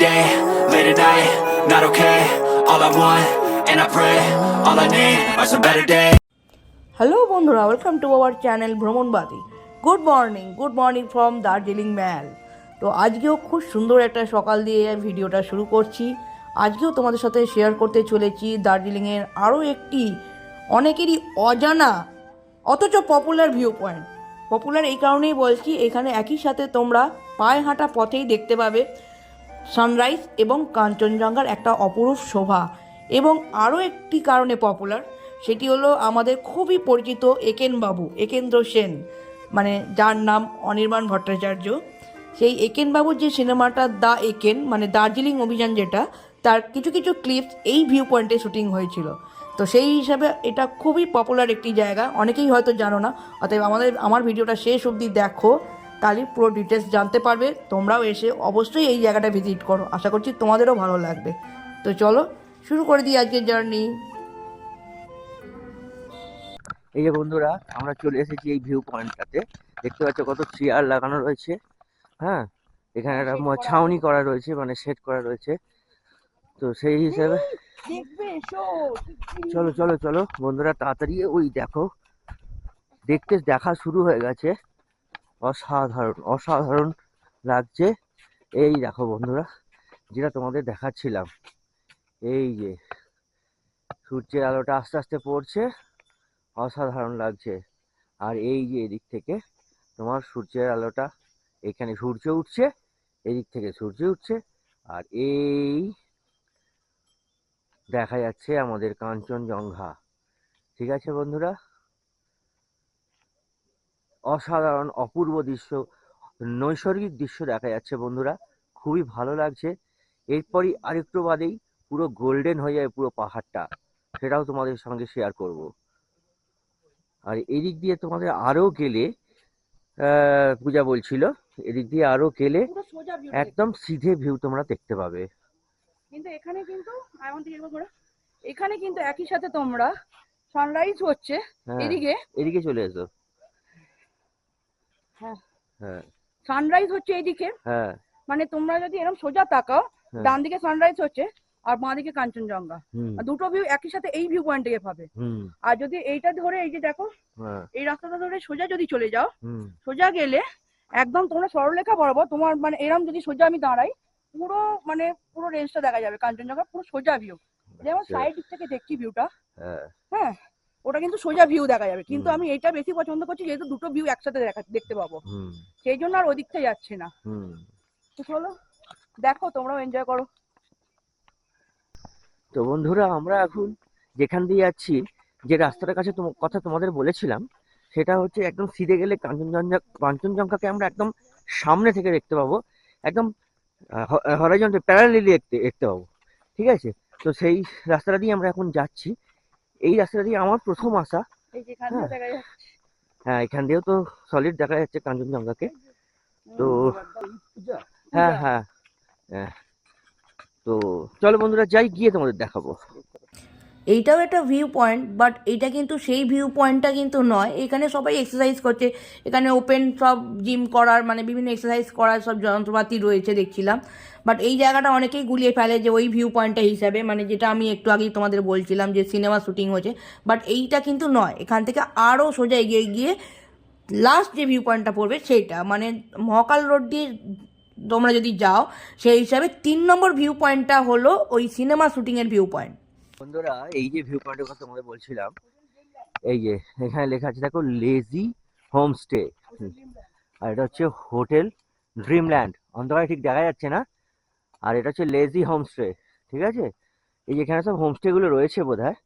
day, late at night, not okay. All I want, and I pray, all I need are some better days. Hello বন্ধুরা welcome to our channel ভ্রমণবাদী good morning good morning from Darjeeling mall তো আজকেও খুব সুন্দর একটা সকাল দিয়ে ভিডিওটা শুরু করছি আজকেও তোমাদের সাথে শেয়ার করতে চলেছি দার্জিলিংয়ের আরও একটি অনেকেরই অজানা অথচ পপুলার ভিউ পয়েন্ট পপুলার এই কারণেই বলছি এখানে একই সাথে তোমরা পায়ে হাঁটা পথেই দেখতে পাবে সানরাইজ এবং কাঞ্চনজঙ্ঘার একটা অপরূপ শোভা। এবং আরও একটি কারণে পপুলার সেটি হলো আমাদের খুবই পরিচিত একেনবাবু একেন্দ্র সেন। মানে যার নাম অনির্বাণ ভট্টাচার্য। সেই একেনবাবুর যে সিনেমাটা দ্য একেন মানে দার্জিলিং অভিযান যেটা, তার কিছু কিছু ক্লিপস এই ভিউ পয়েন্টে শুটিং হয়েছিল। তো সেই হিসাবে এটা খুবই পপুলার একটি জায়গা। অনেকেই হয়তো জানো না, অতএব আমাদের, আমার ভিডিওটা শেষ অবধি দেখো। তাহলে পুরো ডিটেলস জানতে পারবে। তোমরাও এসে অবশ্যই এই জায়গাটা ভিজিট করো। আশা করছি তোমাদেরও ভালো লাগবে। তো চলো শুরু করে দিই আজকের জার্নি এই যে বন্ধুরা আমরা চলে এসেছি এই ভিউ পয়েন্টটাতে দেখতে পাচ্ছ কত চেয়ার লাগানো রয়েছে। হ্যাঁ এখানে একটা ছাউনি করা রয়েছে মানে সেট করা রয়েছে। তো সেই হিসাবে চলো চলো চলো। বন্ধুরা তাড়াতাড়ি ওই দেখো। দেখতে দেখা শুরু হয়ে গেছে। অসাধারণ অসাধারণ লাগছে। এই দেখো বন্ধুরা, যেটা তোমাদের দেখাচ্ছিলাম। এই যে, সূর্যের আলোটা আস্তে আস্তে পড়ছে, অসাধারণ লাগছে। আর এই যে এদিক থেকে তোমার সূর্যের আলোটা, এখানে সূর্য উঠছে, এদিক থেকে সূর্য উঠছে। আর এই দেখা যাচ্ছে আমাদের কাঞ্চনজঙ্ঘা। ঠিক আছে বন্ধুরা? অসাধারণ অপূর্ব দৃশ্য নৈসর্গিক দৃশ্য দেখা যাচ্ছে বন্ধুরা। খুবই ভালো লাগছে। এরপরই আরেকটু বাদেই পুরো গোল্ডেন হয়ে যাবে পুরো পাহাড়টা। সেটাও তোমাদের সঙ্গে শেয়ার করব। আর এদিক দিয়ে তোমাদের আরও গেলে পূজা বলছিল এদিক দিয়ে আরও গেলে একদম সিধে ভিউ তোমরা দেখতে পাবে। কিন্তু এখানে কিন্তু। এখানে কিন্তু একই সাথে তোমরা সানরাইজ হচ্ছে। হ্যাঁ এদিকে এদিকে চলে এসো। হ্যাঁ। হ্যাঁ। সানরাইজ হচ্ছে এইদিকে। হ্যাঁ। মানে তোমরা যদি এরকম সোজা তাকাও হ্যাঁ। ডান দিকে সানরাইজ হচ্ছে আর বাঁ দিকে কাঞ্চনজঙ্ঘা আর দুটো ভিউ একই সাথে এই ভিউ পয়েন্ট থেকে পাবে আর যদি এইটা ধরে এই যে দেখো হ্যাঁ। এই রাস্তাটা ধরে সোজা যদি চলে যাও সোজা গেলে একদম তোমরা সরলরেখা বরাবর তোমার মানে এরম যদি সোজা আমি দাঁড়াই পুরো মানে পুরো রেঞ্জটা দেখা যাবে। কাঞ্চনজঙ্ঘা পুরো সোজা ভিউ যেমন আচ্ছা, সাইড থেকে দেখছি ভিউটা হ্যাঁ। হ্যাঁ। ওটা কিন্তু সোজা ভিউ দেখা যাবে। কিন্তু আমি এটা বেশি পছন্দ করছি যেহেতু দুটো ভিউ একসাথে দেখা দেখতে পাবো। সেই জন্য আর ওদিকটা যাচ্ছে না। চলো দেখো তোমরাও এনজয় করো। তো বন্ধুরা আমরা এখন যেখান দিয়ে যাচ্ছি যে রাস্তাটার কাছে কথা তোমাদের বলেছিলাম সেটা হচ্ছে একদম সিধে গেলে কাঞ্চনজঙ্ঘা কাঞ্চনজঙ্ঘাকে আমরা একদম সামনে থেকে দেখতে পাবো। একদম হরাইজন্টে প্যারালেলি দেখতে দেখতে পাবো। ঠিক আছে? তো সেই রাস্তাটা দিয়ে আমরা এখন যাচ্ছি। এই রাস্তাটা দিয়ে আমার প্রথম আসা। হ্যাঁ। হ্যাঁ এখান দিয়েও তো সলিড দেখা যাচ্ছে কাঞ্চনজঙ্ঘাকে। তো হ্যাঁ হ্যাঁ। হ্যাঁ। তো চলো বন্ধুরা যাই গিয়ে তোমাদের দেখাবো। এইটাও একটা ভিউ পয়েন্ট বাট এইটা কিন্তু সেই ভিউ পয়েন্টটা কিন্তু নয়। এখানে সবাই এক্সারসাইজ করছে। এখানে ওপেন সব জিম করার মানে বিভিন্ন এক্সারসাইজ করার সব যন্ত্রপাতি রয়েছে দেখছিলাম। বাট এই জায়গাটা অনেকেই গুলিয়ে ফেলে যে ওই ভিউ পয়েন্টটা হিসাবে মানে যেটা আমি একটু আগেই তোমাদের বলছিলাম যে সিনেমা শুটিং হচ্ছে বাট এইটা কিন্তু নয়। এখান থেকে আরও সোজা এগিয়ে গিয়ে লাস্ট যে ভিউ পয়েন্টটা পড়বে সেইটা। মানে মহাকাল রোড দিয়ে তোমরা যদি যাও, সেই হিসাবে তিন নম্বর ভিউ পয়েন্টটা হলো ওই সিনেমা শুটিংয়ের ভিউ পয়েন্ট বন্ধুরা, এই যে ভিউ পয়েন্টের কথা তোমাদের বলছিলাম, এই যে এখানে লেখা আছে, দেখো লেজি হোমস্টে আর এটা হচ্ছে হোটেল ড্রিমল্যান্ড অন্ধকারে ঠিক দেখা যাচ্ছে না, আর এটা হচ্ছে লেজি হোমস্টে ঠিক আছে? এই যে এখানে সব হোমস্টে গুলো রয়েছে বোধ হয়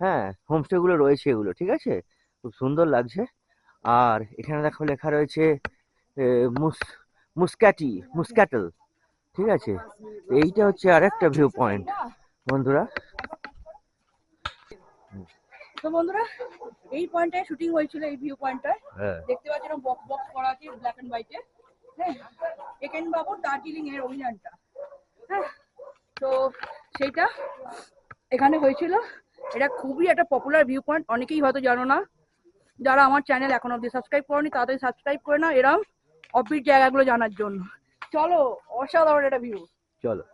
হ্যাঁ হোমস্টে গুলো রয়েছে এগুলো, ঠিক আছে? খুব সুন্দর লাগছে, আর এখানে দেখো লেখা রয়েছে মুস, মুস্কাটি, মুস্কাটেল, ঠিক আছে? এইটা হচ্ছে আরেকটা ভিউ পয়েন্ট বন্ধুরা তো বন্ধুরা এই পয়েন্টটায় শুটিং হয়েছিল এই ভিউ পয়েন্টটায় হ্যাঁ। দেখতে পাচ্ছেন বক্স বক্স করা আছে ব্ল্যাক এন্ড হোয়াইটে হ্যাঁ একেন বাবুর দার্জিলিং এর অভিযানটা। হ্যাঁ তো সেইটা এখানে হয়েছিল। এটা খুবই একটা পপুলার ভিউ পয়েন্ট অনেকেই হয়তো জানো না। যারা আমার চ্যানেল এখন অব্দি সাবস্ক্রাইব করনি তাদের সাবস্ক্রাইব করে না এরম অফবিট জায়গাগুলো জানার জন্য। চলো অসাধারণ একটা ভিউ চলো।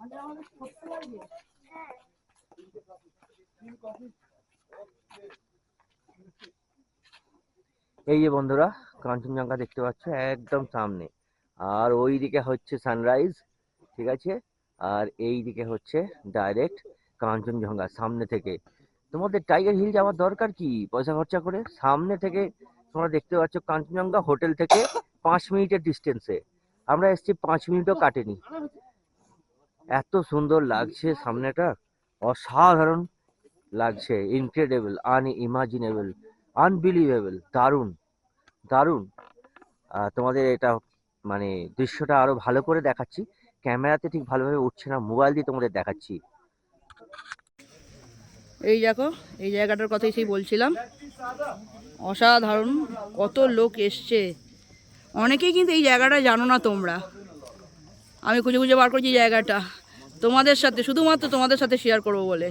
এই যে বন্ধুরা, কাঞ্চনজঙ্ঘা দেখতে পাচ্ছ, একদম সামনে। আর ওই দিকে হচ্ছে সানরাইজ ঠিক আছে? আর এই দিকে হচ্ছে ডাইরেক্ট কাঞ্চনজঙ্ঘা, সামনে থেকে। তোমাদের টাইগার হিল যাওয়ার দরকার কি? পয়সা খরচা করে সামনে থেকে তোমরা দেখতে পাচ্ছ কাঞ্চনজঙ্ঘা হোটেল থেকে পাঁচ মিনিটের ডিস্টেন্সে আমরা এসেছি পাঁচ মিনিটও কাটেনি। এত সুন্দর লাগছে সামনেটা। অসাধারণ লাগছে ইনক্রেডিবল আনইমাজিনেবল আনবিলিভেবল দারুণ দারুণ। তোমাদের এটা মানে দৃশ্যটা আরও ভালো করে দেখাচ্ছি। ক্যামেরাতে ঠিক ভালোভাবে উঠছে না, মোবাইল দিয়ে তোমাদের দেখাচ্ছি। এই দেখো, এই জায়গাটার কথাই সেই বলছিলাম। অসাধারণ, কত লোক এসছে। অনেকেই কিন্তু এই জায়গাটা জানো না তোমরা। আমি খুঁজে খুঁজে বার করছি জায়গাটা। তোমাদের সাথে, শুধুমাত্র তোমাদের সাথে শেয়ার করব বলে।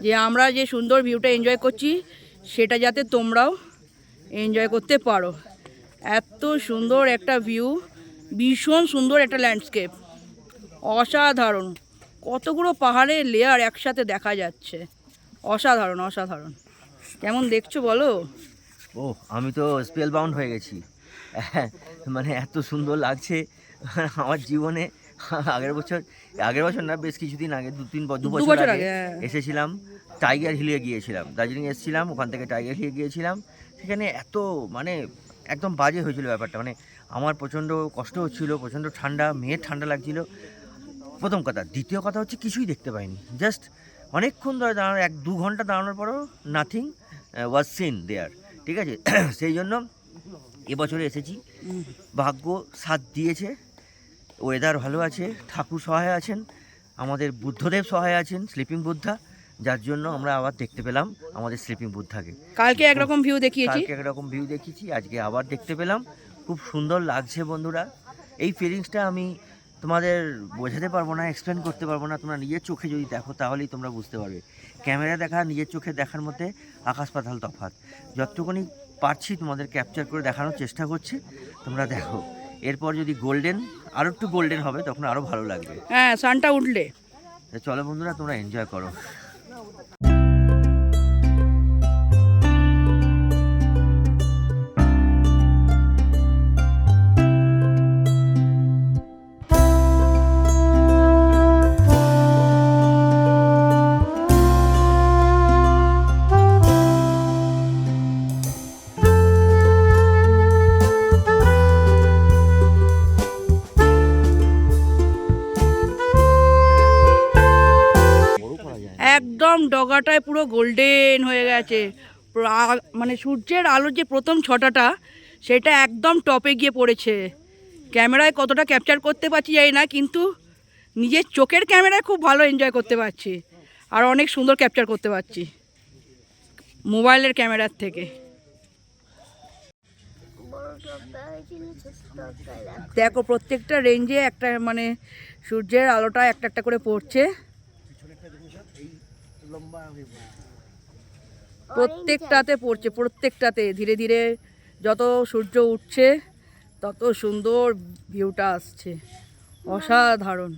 যে আমরা যে সুন্দর ভিউটা এনজয় করছি, সেটা যাতে তোমরাও এনজয় করতে পারো। এত সুন্দর একটা ভিউ ভীষণ সুন্দর একটা ল্যান্ডস্কেপ অসাধারণ। কতগুলো পাহাড়ের লেয়ার একসাথে দেখা যাচ্ছে। অসাধারণ অসাধারণ। কেমন দেখছ বলো? ও আমি তো স্পেল বাউন্ড হয়ে গেছি। মানে এত সুন্দর লাগছে আমার জীবনে। আগের বছর আগের বছর না বেশ কিছুদিন আগে দু তিন দু বছর আগে, হ্যাঁ। এসেছিলাম টাইগার হিলে গিয়েছিলাম দার্জিলিং এসেছিলাম ওখান থেকে টাইগার হিলে গিয়েছিলাম। সেখানে এত মানে একদম বাজে হয়েছিল ব্যাপারটা মানে আমার প্রচণ্ড কষ্ট হচ্ছিল প্রচণ্ড ঠান্ডা মেয়ের ঠান্ডা লাগছিল। প্রথম কথা দ্বিতীয় কথা হচ্ছে কিছুই দেখতে পাইনি জাস্ট অনেকক্ষণ ধরে দাঁড়ানো এক দু ঘণ্টা দাঁড়ানোর পরও নাথিং ওয়াজ সিন দেয়ার ঠিক আছে? সেই জন্য এবছরে এসেছি। ভাগ্য সাথ দিয়েছে ওয়েদার ভালো আছে ঠাকুর সহায় আছেন আমাদের বুদ্ধদেব সহায় আছেন স্লিপিং বুদ্ধা যার জন্য আমরা আবার দেখতে পেলাম আমাদের স্লিপিং বুদ্ধাকে। কালকে একরকম ভিউ দেখিয়েছি। কালকে একরকম ভিউ দেখেছি আজকে আবার দেখতে পেলাম খুব সুন্দর লাগছে বন্ধুরা। এই ফিলিংসটা আমি তোমাদের বোঝাতে পারব না এক্সপ্লেন করতে পারব না তোমরা নিজের চোখে যদি দেখো তাহলেই তোমরা বুঝতে পারবে। ক্যামেরা দেখা নিজের চোখে দেখার মধ্যে আকাশ পাতাল তফাৎ। যতটুকুনি পারছি তোমাদের ক্যাপচার করে দেখানোর চেষ্টা করছি তোমরা দেখো। এরপর যদি গোল্ডেন আরও একটু গোল্ডেন হবে তখন আরও ভালো লাগবে। হ্যাঁ সানটা উঠলে। চলো বন্ধুরা তোমরা এনজয় করো। ডগাটায় পুরো গোল্ডেন হয়ে গেছে। মানে সূর্যের আলোর যে প্রথম ছটাটা, সেটা একদম টপে গিয়ে পড়েছে। ক্যামেরায় কতটা ক্যাপচার করতে পারছি জানি না, কিন্তু নিজের চোখের ক্যামেরায় খুব ভালো এনজয় করতে পারছি। আর অনেক সুন্দর ক্যাপচার করতে পারছি। মোবাইলের ক্যামেরার থেকে। দেখো, প্রত্যেকটা রেঞ্জে একটা মানে সূর্যের আলোটা একটা একটা করে পড়ছে। প্রত্যেকটাতে পড়ছে প্রত্যেকটাতে। ধীরে ধীরে যত সূর্য উঠছে তত সুন্দর ভিউটা আসছে। অসাধারণ।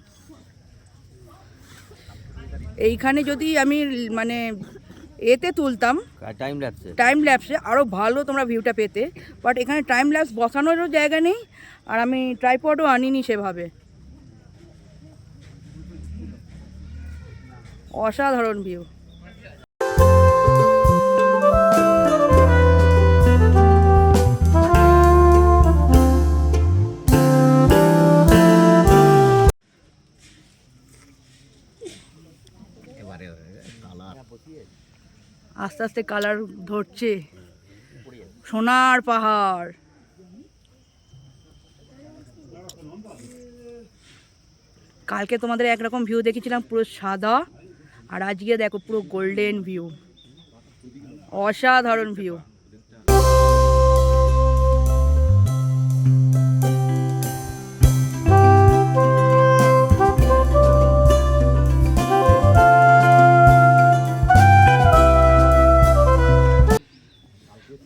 এইখানে যদি আমি মানে এতে তুলতাম টাইম লাগছে টাইম ল্যাপসে আরও ভালো তোমরা ভিউটা পেতে। বাট এখানে টাইম ল্যাপস বসানোরও জায়গা নেই আর আমি ট্রাইপডও আনিনি সেভাবে। অসাধারণ ভিউ আস্তে আস্তে কালার ধরছে। সোনার পাহাড়। কালকে তোমাদের একরকম ভিউ দেখেছিলাম পুরো সাদা। আর আজকে দেখো পুরো গোল্ডেন ভিউ অসাধারণ ভিউ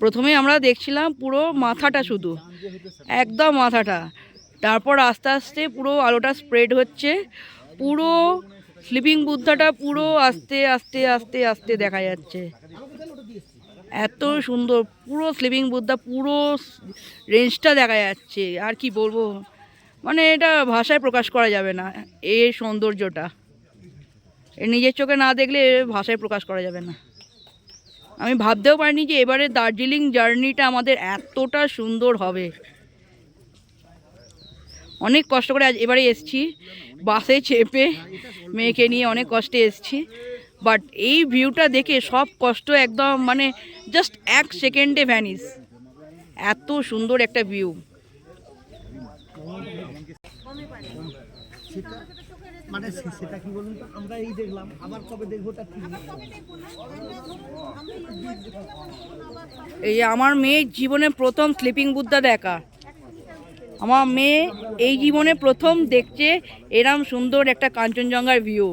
প্রথমে আমরা দেখছিলাম পুরো মাথাটা শুধু, একদম মাথাটা। তারপর আস্তে আস্তে পুরো আলোটা স্প্রেড হচ্ছে, পুরো স্লিপিং বুদ্ধাটা পুরো আস্তে আস্তে আস্তে আস্তে দেখা যাচ্ছে। এত সুন্দর, পুরো স্লিপিং বুদ্ধা পুরো রেঞ্জটা দেখা যাচ্ছে। আর কি বলব? মানে এটা ভাষায় প্রকাশ করা যাবে না, এর সৌন্দর্যটা। নিজের চোখে না দেখলে ভাষায় প্রকাশ করা যাবে না। আমি ভাবতেও পারিনি যে এবারে দার্জিলিং জার্নিটা আমাদের এতটা সুন্দর হবে। অনেক কষ্ট করে আজ এবারে এসছি। বাসে চেপে মেয়েকে নিয়ে অনেক কষ্টে এসছি। বাট এই ভিউটা দেখে সব কষ্ট একদম মানে জাস্ট এক সেকেন্ডে ভ্যানিস এত সুন্দর একটা ভিউ মানে সেটা কি বলুন তো? আমরা এই দেখলাম আবার কবে দেখব তার ঠিক এই আমার মেয়ের জীবনে প্রথম স্লিপিং বুদ্ধা দেখা। আমার মেয়ে এই জীবনে প্রথম দেখছে এরম সুন্দর একটা কাঞ্চনজঙ্ঘার ভিউ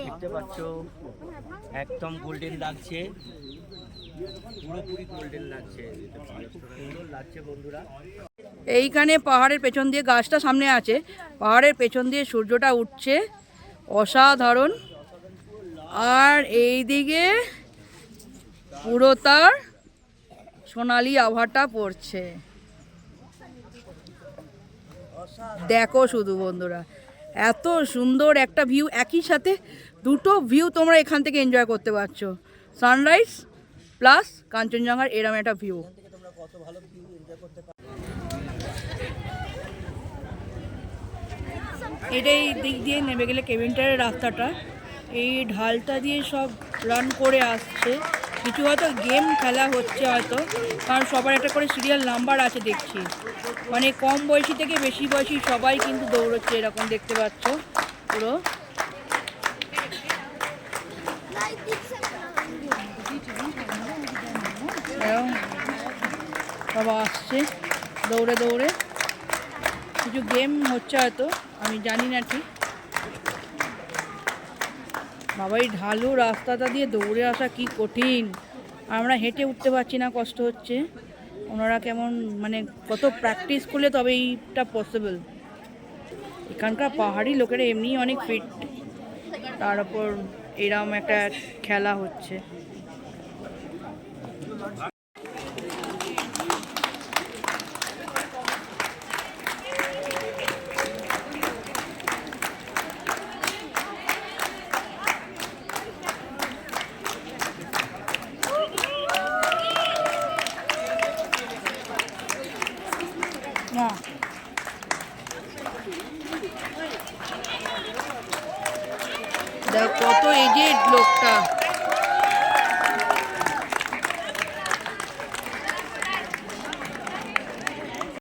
দেখতে পাচ্ছ একদম গোল্ডেন লাগছে। পুরোপুরি গোল্ডেন লাগছে। সুন্দর লাগছে বন্ধুরা। এইখানে পাহাড়ের পেছন দিয়ে গাছটা সামনে আছে। পাহাড়ের পেছন দিয়ে সূর্যটা উঠছে। অসাধারণ। আর এই দিকে পুরো তার সোনালি আভাটা পড়ছে। দেখো শুধু বন্ধুরা, এত সুন্দর একটা ভিউ একই সাথে দুটো ভিউ তোমরা এখান থেকে এনজয় করতে পারছ। সানরাইজ প্লাস কাঞ্চনজঙ্ঘার এরম একটা ভিউ এটাই দিক দিয়ে নেমে গেলে কেভিনটারের রাস্তাটা। এই ঢালটা দিয়ে সব রান করে আসছে। কিছু হয়তো গেম খেলা হচ্ছে হয়তো, কারণ সবার একটা করে সিরিয়াল নাম্বার আছে দেখছি। মানে কম বয়সী থেকে বেশি বয়সী সবাই কিন্তু দৌড়চ্ছে এরকম দেখতে পাচ্ছ পুরো। সব আসছে দৌড়ে দৌড়ে। কিছু গেম হচ্ছে হয়তো, আমি জানি না ঠিক। বাবা এই ঢালু রাস্তাটা দিয়ে দৌড়ে আসা কি কঠিন। আমরা হেঁটে উঠতে পারছি না, কষ্ট হচ্ছে। ওনারা কেমন মানে কত প্র্যাকটিস করলে তবে এইটা পসিবল এখানকার পাহাড়ি লোকেরা এমনিই অনেক ফিট তার উপর এরম একটা খেলা হচ্ছে।